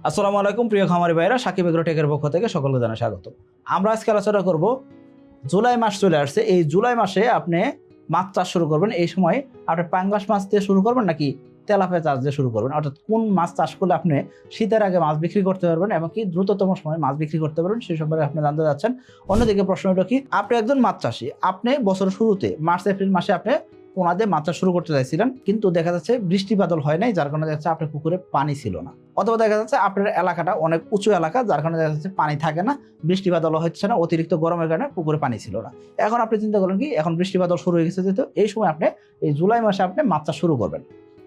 আসসালামু আলাইকুম, প্রিয় খামারি ভাইরা সাকিব এগ্রো টেকের পক্ষ থেকে সকলকে জানাই স্বাগত আমরা আজকে আলোচনা করব, জুলাই মাস চলে আসছে। এই জুলাই মাসে আপনি মাছ চাষ শুরু করবেন। এই সময় আপনি পাঙ্গাস মাছ দিয়ে শুরু করবেন নাকি তেলাপিয়া চাষ দিয়ে শুরু করবেন? অর্থাৎ কোন মাছ চাষ করলে আপনি শীতের আগে মাছ বিক্রি করতে পারবেন এবং কি দ্রুততম সময় মাছ বিক্রি করতে পারবেন সেই সম্পর্কে আপনি জানতে যাচ্ছেন অন্যদিকে প্রশ্ন হলো কি, আপনি একজন মাছ চাষি। আপনি বছরের শুরুতে, মার্চ, এপ্রিল মাসে আপনি মাছ চাষ শুরু করতে চাইছিলেন, কিন্তু দেখা যাচ্ছে বৃষ্টি বাদল হয় নাই, যার কারণে দেখা যাচ্ছে আপনার পুকুরে পানি ছিল না। অথবা দেখা যাচ্ছে আপনার এলাকাটা অনেক উঁচু এলাকা, যার কারণে দেখা যাচ্ছে পানি থাকে না, বৃষ্টি বাদল হচ্ছে না, অতিরিক্ত গরমের কারণে পুকুরে পানি ছিল না। এখন আপনি চিন্তা করেন কি, এখন বৃষ্টি বাদল শুরু হয়ে গেছে যেহেতু, এই সময় আপনি, এই জুলাই মাসে আপনি মাছ চাষ শুরু করবেন।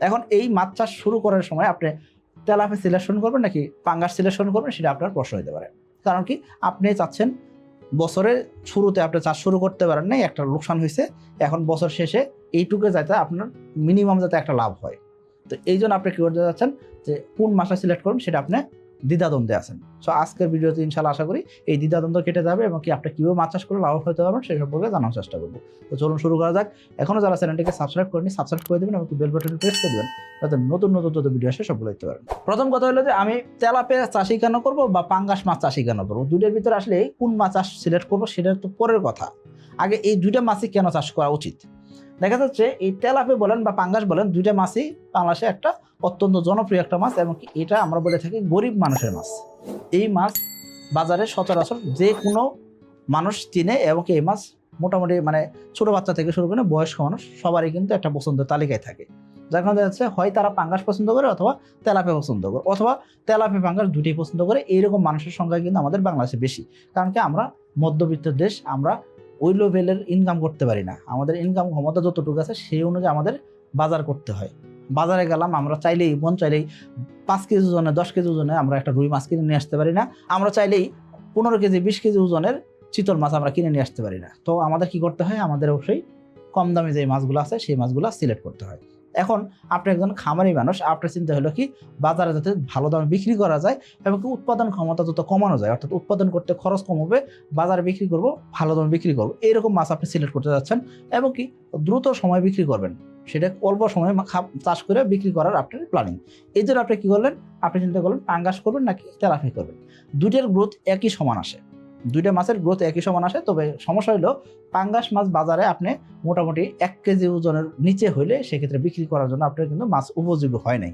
এখন এই মাছ চাষ শুরু করার সময় আপনি তেলাপে সিলেকশন করবেন নাকি পাঙ্গাস সিলেকশন করবেন, সেটা আপনার প্রশ্ন হতে পারে। কারণ কি, আপনি চাচ্ছেন বছরের শুরুতে আপনি চাষ শুরু করতে পারেন নাই, একটা লোকসান হয়েছে এখন বছর শেষে এইটুকু যাতে আপনার মিনিমাম যাতে একটা লাভ হয়। তো এই জন্য আপনি কি করতে যাচ্ছেন যে কোন মাসটা সিলেক্ট করুন সেটা আপনি দ্বিধাদ্বন্দ্বে আছেন। সো আজকের ভিডিওতে ইনশাল্লাহ আশা করি এই দ্বিধাদ্বন্দ্ব কেটে যাবে এবং কি আপনি কীভাবে মাছ চাষ করে লাভ হতে পারবেন সেই সম্পর্কে জানার চেষ্টা করব। তো চলুন শুরু করা যাক। এখনও যারা চ্যানেলটিকে সাবস্ক্রাইব করেনি সাবস্ক্রাইব করে দেবেন এবং বেল বাটনে প্রেস করে দেবেন যাতে নতুন নতুন যত ভিডিও আসে সবগুলো দেখতে পারেন। প্রথম কথা হলো যে আমি তেলাপে চাষি কেন করব বা পাঙ্গাস মাছ চাষি কেন করব? দুইটার ভিতরে আসলে কোন মাছ চাষ সিলেক্ট করব সেটা তো পরের কথা। আগে এই দুইটা মাছই কেন চাষ করা উচিত? দেখা যাচ্ছে এই তেলাপে বলেন বা পাঙ্গাস বলেন, দুইটা মাছই বাংলাদেশে একটা অত্যন্ত জনপ্রিয় একটা মাছ এবং এটা আমরা বলে থাকি গরিব মানুষের মাছ। এই মাছ বাজারে সচরাচর যে কোনো মানুষ চিনে এবং এই মাছ মোটামুটি মানে ছোট বাচ্চা থেকে শুরু করে বয়স্ক মানুষ সবারই কিন্তু একটা পছন্দের তালিকায় থাকে। যার কারণে দেখা যাচ্ছে হয় তারা পাঙ্গাস পছন্দ করে অথবা তেলাপে পছন্দ করে অথবা তেলাপে পাঙ্গাস দুটি পছন্দ করে। এইরকম মানুষের সংখ্যা কিন্তু আমাদের বাংলাদেশে বেশি। কারণ কি আমরা মধ্যবিত্ত দেশ, আমরা ওই লেভেলের ইনকাম করতে পারি না। আমাদের ইনকাম ক্ষমতা যতটুকু আছে, সেই অনুযায়ী আমাদের বাজার করতে হয়। বাজারে গেলাম, আমরা চাইলেই, মন চাইলেই পাঁচ কেজি ওজনে, দশ কেজি ওজনে আমরা একটা রুই মাছ কিনে নিয়ে আসতে পারি না। আমরা চাইলেই পনেরো কেজি, বিশ কেজি ওজনের চিতল মাছ আমরা কিনে নিয়ে আসতে পারি না। তো আমাদের কি করতে হয়? আমাদের অবশ্যই কম দামে যে মাছগুলো আছে, সেই মাছগুলো সিলেক্ট করতে হয়। এখন আপনি একজন খামারি মানুষ, আপনার চিন্তা হলো কি, বাজারে যাতে ভালো দামে বিক্রি করা যায় এবং কি উৎপাদন ক্ষমতা যত কমানো যায়, অর্থাৎ উৎপাদন করতে খরচ কম হবে, বাজারে বিক্রি করব, ভালো দামে বিক্রি করব এইরকম মাছ আপনি সিলেক্ট করতে যাচ্ছেন এবং কি দ্রুত সময় বিক্রি করবেন। সেটা অল্প সময়ে চাষ করে বিক্রি করার আপনার প্ল্যানিং এই জন্য আপনি কী করলেন? আপনি চিন্তা করলেন, পাঙ্গাস করবেন নাকি তেলাফি করবেন। দুইটার গ্রোথ একই সমান আসে। দুইটা মাছের গ্রোথ একই সমান আসে, তবে সমস্যা হলো পাঙ্গাস মাছ বাজারে আপনি মোটামুটি এক কেজি ওজনের নিচে হইলে সেক্ষেত্রে বিক্রি করার জন্য আপনার কিন্তু মাছ উপযোগী হয় নাই।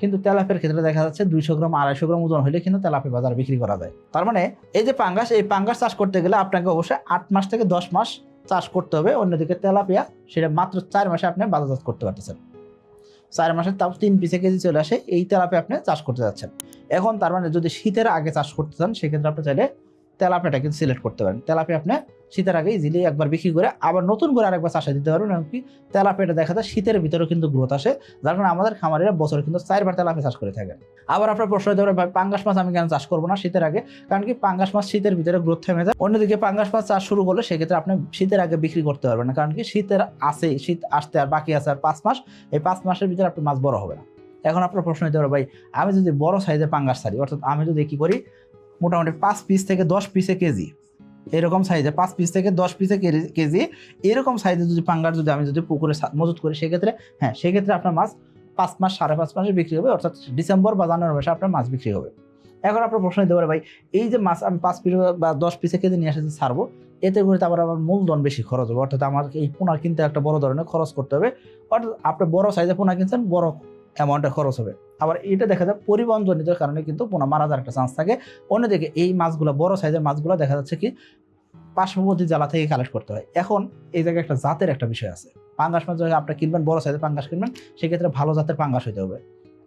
কিন্তু তেলাপের ক্ষেত্রে দেখা যাচ্ছে দুইশো গ্রাম, আড়াইশো গ্রাম ওজন হলে কিন্তু তেলাপি বাজারে বিক্রি করা যায়। তার মানে এই যে পাঙ্গাস, এই পাঙ্গাস চাষ করতে গেলে আপনাকে অবশ্যই আট মাস থেকে দশ মাস চাষ করতে হবে। অন্যদিকে তেলাপিয়া, সেটা মাত্র চার মাসে আপনি বাজারজাত করতে পারতেছেন। চার মাসে তাও তিন পিসে কেজি চলে আসে, এই তেলাপি আপনি চাষ করতে যাচ্ছেন। এখন তার মানে যদি শীতের আগে চাষ করতে চান, সেক্ষেত্রে আপনি চাইলে তেলাপিয়াটা কিন্তু সিলেক্ট করতে পারেন। তেলাপি আপনি শীতের আগে ইজিলি একবার বিক্রি করে আবার নতুন করে আরেকবার চাষে দিতে পারবেন এমনকি তেলাপিয়াটা দেখা যায় শীতের ভিতরেও কিন্তু গ্রোথ আসে, যার কারণে আমাদের খামারিরা বছরে কিন্তু চারবার তেলাপি চাষ করে থাকেন। আবার আপনার প্রশ্ন হতে পারে, ভাই, পাঙ্গাস মাছ আমি কেন চাষ করব না শীতের আগে? কারণ কি পাঙ্গাস মাছ শীতের ভিতরে গ্রোথ থেমে যায়। অন্যদিকে পাঙ্গাস মাছ চাষ শুরু করলে সেক্ষেত্রে আপনি শীতের আগে বিক্রি করতে পারবেন না। কারণ কি শীতের আসে শীত আসতে আর বাকি আছে আর পাঁচ মাস, এই পাঁচ মাসের ভিতরে আপনি মাছ বড় হবে না। এখন আপনার প্রশ্ন হতে পারে, ভাই, আমি যদি বড় সাইজের পাঙ্গাস ছাড়ি, অর্থাৎ আমি যদি কি করি মোটামুটি পাঁচ পিস থেকে দশ পিসে কেজি। এরকম সাইজে পাঁচ পিস থেকে দশ পিসে কেজি- এরকম সাইজে যদি পাঙ্গার যদি আমি যদি পুকুরে মজুত করি, সেক্ষেত্রে হ্যাঁ সেক্ষেত্রে আপনার মাছ পাঁচ মাস, সাড়ে পাঁচ মাসে বিক্রি হবে। অর্থাৎ ডিসেম্বর বা জানুয়ারি মাসে আপনার মাছ বিক্রি হবে। এখন আপনার প্রশ্ন দিতে পারে, ভাই, এই যে মাছ আমি পাঁচ পিস বা দশ পিসে কেজি নিয়ে যে ছাড়বো? এতে করে আবার আমার মূলধন বেশি খরচ হবে। অর্থাৎ আমাকে এই পোনা কিনতে একটা বড় ধরনের খরচ করতে হবে। অর্থাৎ আপনি বড় সাইজে পোনা কিনছেন, বড় অ্যামাউন্টে খরচ হবে। আবার এটা দেখা যায় পরিবহন জনিত কারণে কিন্তু পোনা মারা যাওয়ার একটা চান্স থাকে। অন্যদিকে এই মাছগুলো, বড় সাইজের মাছগুলো দেখা যাচ্ছে কি, পার্শ্ববর্তী জেলা থেকে কালেক্ট করতে হয়। এখন এই জায়গায় একটা জাতের একটা বিষয় আছে। পাঙ্গাস মাছ যখন আপনি কিনবেন, বড় সাইজের পাঙ্গাস কিনবেন, সেক্ষেত্রে ভালো জাতের পাঙ্গাস হইতে হবে।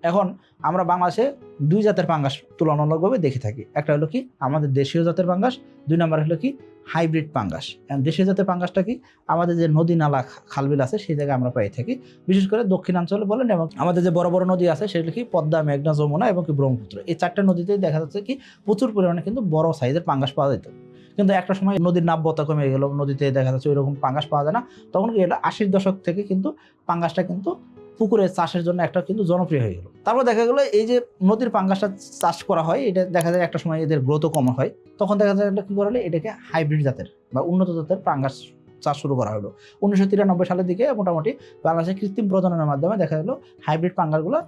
এখন আমরা বাংলাদেশে দুই জাতের পাঙ্গাস তুলনামূলকভাবে দেখে থাকি। একটা হলো কি, আমাদের দেশীয় জাতের পাঙ্গাস, দুই নম্বর হলো কি হাইব্রিড পাঙ্গাস। দেশীয় জাতের পাঙ্গাসটা কি? আমাদের যে নদী নালা খালবিল আছে, সেই জায়গায় আমরা পেয়ে থাকি। বিশেষ করে দক্ষিণাঞ্চলে বলেন এবং আমাদের যে বড় বড় নদী আছে, সেগুলো কি? পদ্মা, মেঘনা, যমুনা এবং কি ব্রহ্মপুত্র। এই চারটা নদীতেই দেখা যাচ্ছে কি, প্রচুর পরিমাণে কিন্তু বড় সাইজের পাঙ্গাস পাওয়া যেত। কিন্তু একটা সময় নদীর নাব্যতা কমে গেল, নদীতে দেখা যাচ্ছে ওইরকম পাঙ্গাস পাওয়া যায় না। তখন কি এটা আশির দশক থেকে কিন্তু পাঙ্গাসটা কিন্তু পুকুরে চাষের জন্য একটা কিন্তু জনপ্রিয় হয়ে গেল। তারপর দেখা গেলো এই যে নদীর পাঙ্গাসটা চাষ করা হয়, এটা দেখা যায় একটা সময় এদের গ্রোথও কম হয়। তখন দেখা যায় কি করা হলো? এটাকে হাইব্রিড জাতের বা উন্নত জাতের পাঙ্গাস চাষ শুরু করা হলো। উনিশশো তিরানব্বই সালের দিকে মোটামুটি বাংলাদেশে কৃত্রিম প্রজননের মাধ্যমে দেখা গেলো হাইব্রিড পাঙ্গাসগুলো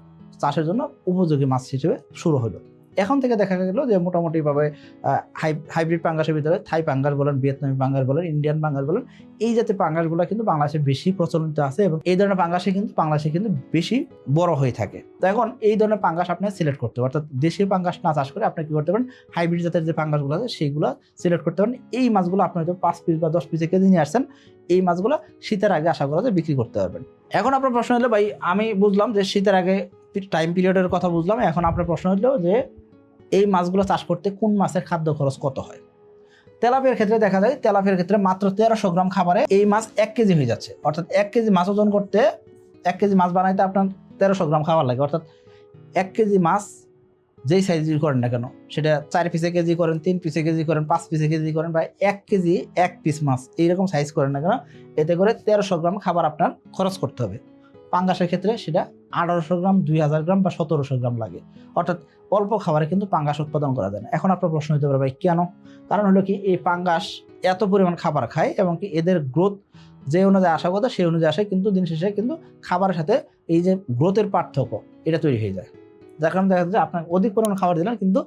চাষের জন্য উপযোগী মাছ হিসেবে শুরু হলো। এখন থেকে দেখা গেল যে মোটামুটিভাবে হাইব্রিড পাঙ্গাসের ভিতরে থাই পাঙ্গাস বলেন, ভিয়েতনামি পাঙ্গাস বলেন, ইন্ডিয়ান পাঙ্গাস বলেন, এই জাতীয় পাঙ্গাসগুলো কিন্তু বাংলাদেশে বেশি প্রচলিত আছে এবং এই ধরনের পাঙ্গাসে কিন্তু, বাংলাদেশে কিন্তু বেশি বড় হয়ে থাকে। তো এখন এই ধরনের পাঙ্গাস আপনি সিলেক্ট করতে পারেন, অর্থাৎ দেশীয় পাঙ্গাস না চাষ করে আপনি কি করতে পারেন, হাইব্রিড জাতের যে পাঙ্গাসগুলো আছে সেইগুলো সিলেক্ট করতে পারেন। এই মাছগুলো আপনি হয়তো পাঁচ পিস বা দশ পিসে কেজি নিয়ে আসছেন, এই মাছগুলো শীতের আগে আশা করা যায় বিক্রি করতে পারবেন। এখন আপনার প্রশ্ন হলো, ভাই, আমি বুঝলাম যে শীতের আগে টাইম পিরিয়ডের কথা বুঝলাম, এখন আপনার প্রশ্ন হলো যে এই মাছগুলো চাষ করতে কোন মাছের খাদ্য খরচ কত হয়? তেলাপিয়ার ক্ষেত্রে দেখা যায় তেলাপিয়ার ক্ষেত্রে মাত্র তেরোশো গ্রাম খাবারে এই মাছ এক কেজি হয়ে যাচ্ছে। অর্থাৎ এক কেজি মাছ ওজন করতে, এক কেজি মাছ বানাইতে আপনার তেরোশো গ্রাম খাবার লাগে। অর্থাৎ এক কেজি মাছ যেই সাইজ করেন না কেন, সেটা চার পিসে কেজি করেন, তিন পিসে কেজি করেন, পাঁচ পিসে কেজি করেন, বা এক কেজি এক পিস মাছ, এইরকম সাইজ করেন না কেন, এতে করে তেরোশো গ্রাম খাবার আপনার খরচ করতে হবে। পাঙ্গাসের ক্ষেত্রে সেটা আঠারোশো গ্রাম, দুই হাজার গ্রাম বা সতেরোশো গ্রাম লাগে। অর্থাৎ অল্প খাবারে কিন্তু পাঙ্গাস উৎপাদন করা যায় না। এখন আপনার প্রশ্ন হতে পারে, ভাই, কেন? কারণ হলো কি, এই পাঙ্গাস এত পরিমাণ খাবার খায় এবং কি এদের গ্রোথ যে অনুযায়ী আশা কথা, সেই অনুযায়ী আসে কিন্তু দিন শেষে কিন্তু খাবারের সাথে এই যে গ্রোথের পার্থক্য, এটা তৈরি হয়ে যায়। যার কারণে দেখা যাচ্ছে আপনার অধিক পরিমাণ খাবার দিলেন কিন্তু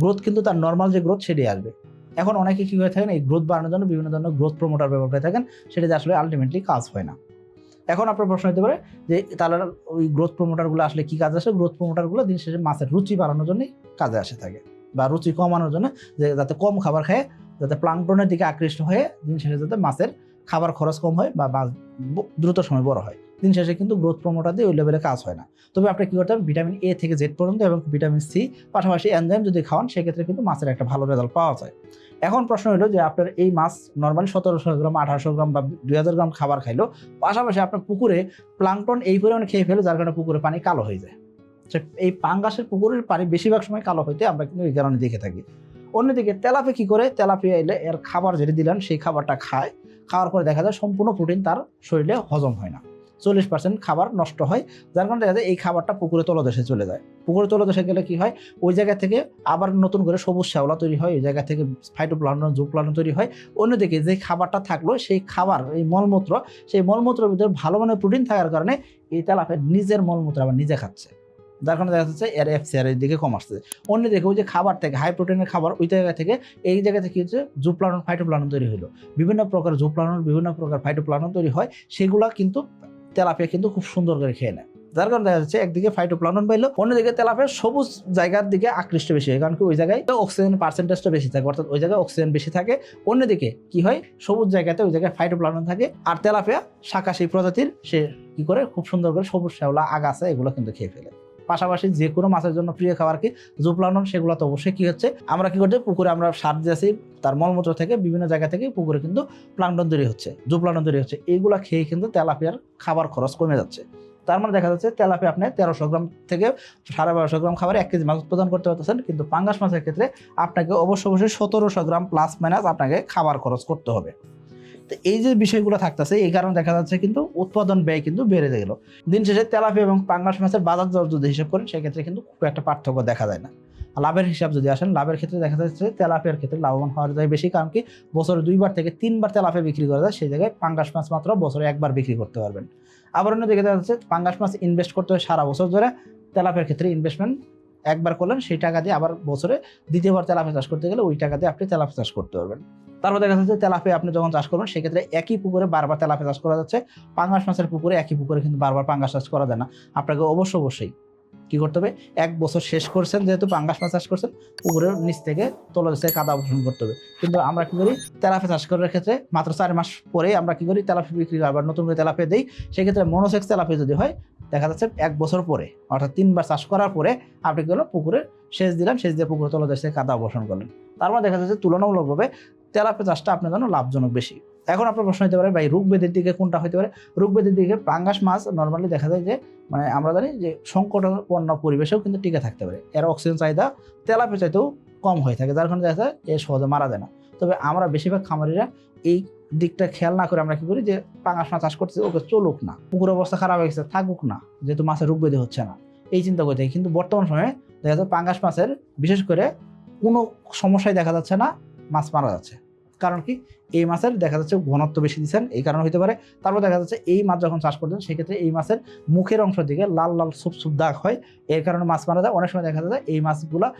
গ্রোথ কিন্তু তার নর্মাল যে গ্রোথ সেটাই আসবে। এখন অনেকে কী হয়ে থাকেন, এই গ্রোথ বাড়ানোর জন্য বিভিন্ন ধরনের গ্রোথ প্রমোটার ব্যবহার করে থাকেন, সেটাতে আসলে আলটিমেটলি কাজ হয় না। এখন আপনার প্রশ্ন হতে পারে যে তাহলে ওই গ্রোথ প্রমোটারগুলো আসলে কি কাজে আসে? গ্রোথ প্রমোটারগুলো দিন শেষে মাছের রুচি বাড়ানোর জন্যই কাজে আসে থাকে বা রুচি কমানোর জন্য যে যাতে কম খাবার খায়, যাতে প্লাংটনের দিকে আকৃষ্ট হয়ে দিন শেষে যাতে মাছের খাবার খরচ কম হয় বা মাছ দ্রুত সময় বড় হয়। দিন শেষে কিন্তু গ্রোথ প্রমোটার দিয়ে ওই লেভেলে কাজ হয় না। তবে আপনি কী করতে হবে ভিটামিন এ থেকে জেড পর্যন্ত এবং ভিটামিন সি পাশাপাশি এনজাইম যদি খাওয়ান, সেক্ষেত্রে কিন্তু মাছের একটা ভালো রেজাল্ট পাওয়া যায়। এখন প্রশ্ন হলো যে আপনার এই মাছ নর্মালি সতেরোশো গ্রাম, আঠারোশো গ্রাম বা দুই হাজার গ্রাম খাবার খাইলো, পাশাপাশি আপনার পুকুরে প্লাংটন এই পরিমাণে খেয়ে ফেলে, যার কারণে পুকুরে পানি কালো হয়ে যায়। এই পাঙ্গাসের পুকুরের পানি বেশিরভাগ সময় কালো হইতে আমরা কিন্তু এই কারণে দেখে থাকি। অন্যদিকে তেলাপে কী করে? তেলাপিয়া এলে এর খাবার যেটা দিলেন, সেই খাবারটা খায়। খাওয়ার পরে দেখা যায় সম্পূর্ণ প্রোটিন তার শরীরে হজম হয় না। চল্লিশ পার্সেন্ট খাবার নষ্ট হয়, যার কারণে দেখা যায় এই খাবারটা পুকুরে তলদেশে চলে যায়। পুকুরে তলদেশে গেলে কি হয়? ওই জায়গা থেকে আবার নতুন করে সবুজ শ্যাওলা তৈরি হয়, ওই জায়গা থেকে ফাইটোপ্লান্টন জুপ্লান্টন তৈরি হয়। অন্যদিকে যে খাবারটা থাকল, সেই খাবার, এই মলমূত্র, সেই মলমূত্রের ভিতরে ভালো মানের প্রোটিন থাকার কারণে এই তেলাপের নিজের মলমূত্র আবার নিজে খাচ্ছে। যার কারণে দেখা যাচ্ছে এর এফসিআর এর দিকে কম আসছে। অন্যদিকে ওই যে খাবার থেকে হাই প্রোটিনের খাবার, ওই জায়গা থেকে, এই জায়গা থেকে হচ্ছে জুপ্লানন ফাইটোপ্লানন তৈরি হলো বিভিন্ন প্রকার জুপ্লানন বিভিন্ন প্রকার ফাইটোপ্লানন তৈরি হয়, সেগুলা কিন্তু তেলাপিয়া কিন্তু খুব সুন্দর করে খেয়ে নেয়। যার কারণে দেখা যাচ্ছে একদিকে ফাইটোপ্লানন পাইলো অন্যদিকে তেলাপিয়া সবুজ জায়গার দিকে আকৃষ্ট বেশি হয়। কারণ কি ওই জায়গায় অক্সিজেন পার্সেন্টেজটা বেশি থাকে, অর্থাৎ ওই জায়গায় অক্সিজেন বেশি থাকে। অন্যদিকে কি হয়? সবুজ জায়গাতে ওই জায়গায় ফাইটোপ্লানন থাকে। আর তেলাপিয়া শাকাশি প্রজাতির সে কি করে? খুব সুন্দর করে সবুজ শ্যাওলা, আগাছা এগুলো কিন্তু খেয়ে ফেলে। পাশাপাশি যে কোনো মাছের জন্য প্রিয় খাবার কি জুপ্লানন সেগুলো তো অবশ্যই কি হচ্ছে? আমরা কি করছি? পুকুরে আমরা সার দিয়েছি তার মলমূত্র থেকে বিভিন্ন জায়গা থেকে পুকুরে কিন্তু প্লান্টন তৈরি হচ্ছে জুপ্লানন তৈরি হচ্ছে। এইগুলা খেয়ে কিন্তু তেলাপিয়ার খাবার খরচ কমে যাচ্ছে। তার মানে দেখা যাচ্ছে তেলাপিয়া আপনি তেরোশো গ্রাম থেকে সাড়ে বারোশো গ্রাম খাবার এক কেজি মাছ উৎপাদন করতে পারতেছেন, কিন্তু পাঙ্গাস মাছের ক্ষেত্রে আপনাকে অবশ্য অবশ্যই সতেরোশো গ্রাম প্লাস মাইনাস আপনাকে খাবার খরচ করতে হবে। তো এই যে বিষয়গুলো থাকতেছে, এই কারণে দেখা যাচ্ছে কিন্তু উৎপাদন ব্যয় কিন্তু বেড়ে গেল। দিন শেষে তেলাপিয়া এবং পাঙ্গাস মাছের বাজার দর যদি হিসাব করেন, সেক্ষেত্রে কিন্তু খুব একটা পার্থক্য দেখা যায় না। লাভের হিসাব যদি আসেন, লাভের ক্ষেত্রে দেখা যাচ্ছে তেলাপিয়ার ক্ষেত্রে লাভবান হওয়ার যায় বেশি, কারণ কি বছরে দুইবার থেকে তিনবার তেলাপিয়া বিক্রি করা যায়, সেই জায়গায় পাঙ্গাস মাছ মাত্র বছরে একবার বিক্রি করতে পারবেন। আবার অন্য অন্যদিকে দেখা যাচ্ছে পাঙ্গাস মাছ ইনভেস্ট করতে হয় সারা বছর ধরে, তেলাপিয়ার ক্ষেত্রে ইনভেস্টমেন্ট একবার করলেন, সেই টাকা দিয়ে আবার বছরে দ্বিতীয়বার তেলাপিয়া চাষ করতে গেলে ওই টাকা দিয়ে আপনি তেলাপিয়া চাষ করতে পারবেন। তারপর দেখা যাচ্ছে তেলাপিয়া আপনি যখন চাষ করবেন, সেক্ষেত্রে একই পুকুরে বারবার তেলাপিয়া চাষ করা যাচ্ছে। পাঙ্গাস মাছের পুকুরে একই পুকুরে কিন্তু বারবার পাঙ্গাস চাষ করা যায় না। আপনাকে অবশ্য অবশ্যই কি করতে হবে? এক বছর শেষ করছেন, যেহেতু পাঙ্গাস মাছ চাষ করছেন, পুকুরের নিচ থেকে তলদেশে কাদা অবশন করতে হবে। কিন্তু আমরা কি করি? তেলাপিয়া চাষ করার ক্ষেত্রে মাত্র চার মাস পরে আমরা কি করি? তেলাপিয়া বিক্রি করি আবার নতুন করে তেলাপিয়া দিই। সেক্ষেত্রে মনোসেক্স তেলাপিয়া যদি হয়, দেখা যাচ্ছে এক বছর পরে, অর্থাৎ তিনবার চাষ করার পরে আপনি কি হলো পুকুরে সেচ দিলাম সেচ দিয়ে পুকুরে তলদেশে কাদা অবশন করলেন। তারপর দেখা যাচ্ছে তুলনামূলকভাবে তেলাপিয়া চাষটা আপনার জন্য লাভজনক বেশি। এখন আপনার প্রশ্ন হতে পারে, ভাই রোগ বেদের দিকে কোনটা হতে পারে? রোগ বেদের দিকে পাঙ্গাস মাছ নর্মালি দেখা যায় যে মানে আমরা জানি যে সংকটপূর্ণ পরিবেশেও কিন্তু টিকে থাকতে পারে। এর অক্সিজেন চাহিদা তেলাপিয়া চাইতেও কম হয়ে থাকে, যার কারণে দেখা যায় এ সহজে মারা যায় না। তবে আমরা বেশিরভাগ খামারিরা এই দিকটা খেয়াল না করে আমরা কি করি যে, পাঙ্গাস মাছ চাষ করতেছি, ওকে চলুক না। পুকুর অবস্থা খারাপ হয়ে গেছে, থাকুক না, যেহেতু মাছের রোগ বেদি হচ্ছে না। এই চিন্তা করে থাকি। কিন্তু বর্তমান সময়ে দেখা যায় পাঙ্গাস মাছের বিশেষ করে কোনো সমস্যায় দেখা যাচ্ছে না, মাছ মারা যাচ্ছে। কারণ কি? এই মাছের দেখা যাচ্ছে ঘনত্ব বেশি দিচ্ছেন, এই কারণে হতে পারে। তারপর দেখা যাচ্ছে এই মাছ যখন চাষ করছেন সেক্ষেত্রে এই মাছের মুখের অংশ দিকে লাল লাল, সুপ সুপ দাগ হয়। এর কারণে মাছ মারা যায়। অনেক সময় দেখা যায় এই মাছগুলা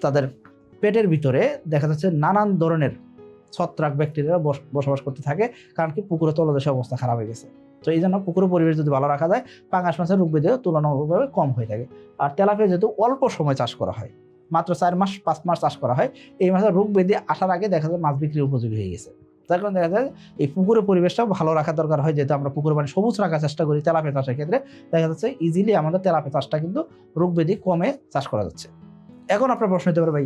তাদের পেটের ভিতরে দেখা যাচ্ছে নানান ধরনের ছত্রাক ব্যাকটেরিয়া বস- বসবাস করতে থাকে। কারণ কি? পুকুরে তলদেশে অবস্থা খারাপ হয়ে গেছে। তো এই জন্য পুকুরের পরিবেশ যদি ভালো রাখা যায় পাঙাশ মাছের রোগ ব্যাধিও তুলনামূলকভাবে কম হয়ে থাকে। আর তেলাপিয়া যেহেতু অল্প সময় চাষ করা হয় মাত্র চার মাস, পাঁচ মাস চাষ করা হয়। এই মাছের রোগ ব্যাধি আসার আগে দেখা যায় মাছ বিক্রি উপযোগী হয়ে গেছে। তার কারণে দেখা যায় এই পুকুরের পরিবেশটাও ভালো রাখা দরকার হয়, যেহেতু আমরা পুকুরের পানি সবুজ রাখার চেষ্টা করি তেলাপিয়া চাষের ক্ষেত্রে। দেখা যাচ্ছে ইজিলি আমাদের তেলাপিয়া চাষটা কিন্তু রোগ ব্যাধি কমে চাষ করা যাচ্ছে। এখন আপনার প্রশ্ন হতে পারে ভাই,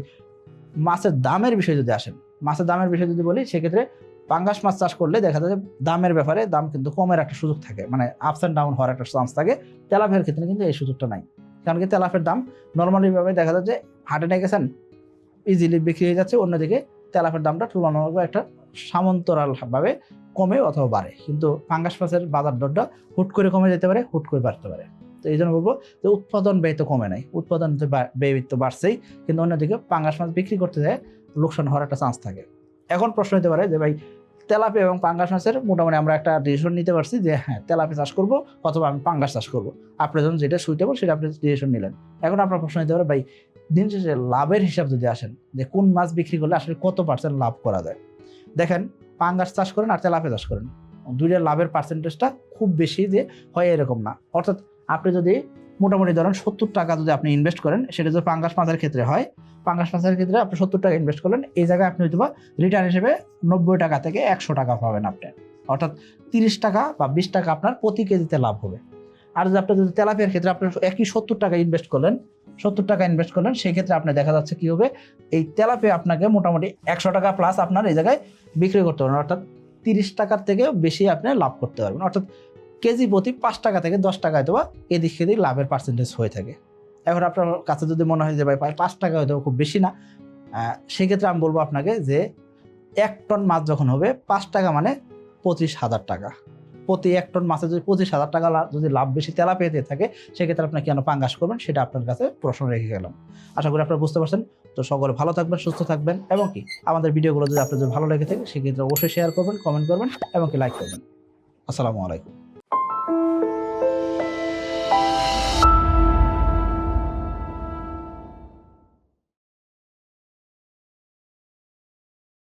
মাছের দামের বিষয়ে যদি আসেন, মাছের দামের বিষয়ে যদি বলি, সেক্ষেত্রে পাঙ্গাস মাছ চাষ করলে দেখা যায় দামের ব্যাপারে দাম কিন্তু কমের একটা সুযোগ থাকে। মানে আপস অ্যান্ড ডাউন হওয়ার একটা চান্স থাকে। তেলাপের ক্ষেত্রে কিন্তু এই সুযোগটা নাই। কারণ কি তেলাপের দাম নর্মালি ভাবে দেখা যায় যে হাটে নিয়ে গেছেন ইজিলি বিক্রি হয়ে যাচ্ছে, অন্যদিকে তেলাপের দামটা তুলনামূলক একটা সামন্তরাল ভাবে কমে অথবা বাড়ে। কিন্তু পাঙ্গাস মাছের বাজার দরটা হুট করে কমে যেতে পারে, হুট করে বাড়তে পারে। তো এই জন্য বলব যে উৎপাদন ব্যয় তো কমে নাই, উৎপাদন তো তো বাড়ছেই, কিন্তু অন্যদিকে পাঙ্গাস মাছ বিক্রি করতে যায়, লোকসান হওয়ার একটা চান্স থাকে। এখন প্রশ্ন হতে পারে যে ভাই তেলাপি এবং পাঙ্গাস মাছের মোটামুটি আমরা একটা ডিসিশন নিতে পারছি যে হ্যাঁ তেলাপি চাষ করব অথবা আমি পাঙ্গাস চাষ করব। আপনার যখন যেটা সুইটেবল সেটা আপনি ডিসিশন নিলেন। এখন আপনার প্রশ্ন নিতে পারে, ভাই, দিন শেষে লাভের হিসাব যদি আসেন, যে কোন মাছ বিক্রি করলে আসলে কত পার্সেন্ট লাভ করা যায়? দেখেন, পাঙ্গাস চাষ করেন আর তেলাপি চাষ করেন। দুইটার লাভের পার্সেন্টেজটা খুব বেশি যে হয় এরকম না। অর্থাৎ আপনি যদি মোটামুটি ধরেন সত্তর টাকা যদি আপনি ইনভেস্ট করেন, সেটা যদি পাঙ্গাস মাছের ক্ষেত্রে হয় পাঙ্গাস মাছের ক্ষেত্রে আপনি সত্তর টাকা ইনভেস্ট করলেন, এই জায়গায় আপনি হয়তো রিটার্ন হিসেবে নব্বই টাকা থেকে একশো টাকা পাবেন আপনি। অর্থাৎ তিরিশ টাকা বা বিশ টাকা আপনার প্রতি কেজিতে লাভ হবে। আর যদি আপনি যদি তেলাপিয়ার ক্ষেত্রে আপনি একই সত্তর টাকা ইনভেস্ট করলেন, সত্তর টাকা ইনভেস্ট করলেন সেই ক্ষেত্রে আপনার দেখা যাচ্ছে কি হবে, এই তেলাপিয়া আপনাকে মোটামুটি একশো টাকা প্লাস আপনার এই জায়গায় বিক্রি করতে পারবেন। অর্থাৎ তিরিশ টাকার থেকে বেশি আপনি লাভ করতে পারবেন। অর্থাৎ কেজি প্রতি পাঁচ টাকা থেকে দশ টাকা হয়তো বা এদিক সেদিক লাভের পার্সেন্টেজ হয়ে থাকে। এখন আপনার কাছে যদি মনে হয় যে ভাই পাঁচ টাকা হয়তো খুব বেশি না সেক্ষেত্রে আমি বলব আপনাকে যে এক টন মাছ যখন হবে, পাঁচ টাকা মানে পঁচিশ হাজার টাকা। প্রতি এক টন মাছে যদি পঁচিশ হাজার টাকা যদি লাভ বেশি তেলা পেতে থাকে, সেক্ষেত্রে আপনি কেন পাঙ্গাস করবেন সেটা আপনার কাছে প্রশ্ন রেখে গেলাম। আশা করি আপনারা বুঝতে পারছেন। তো সকলে ভালো থাকবেন, সুস্থ থাকবেন এবং কি, আমাদের ভিডিওগুলো যদি আপনাদের ভালো লেগে থাকে, সেক্ষেত্রে অবশ্যই শেয়ার করবেন কমেন্ট করবেন এবং কি লাইক করবেন। আসসালামু আলাইকুম।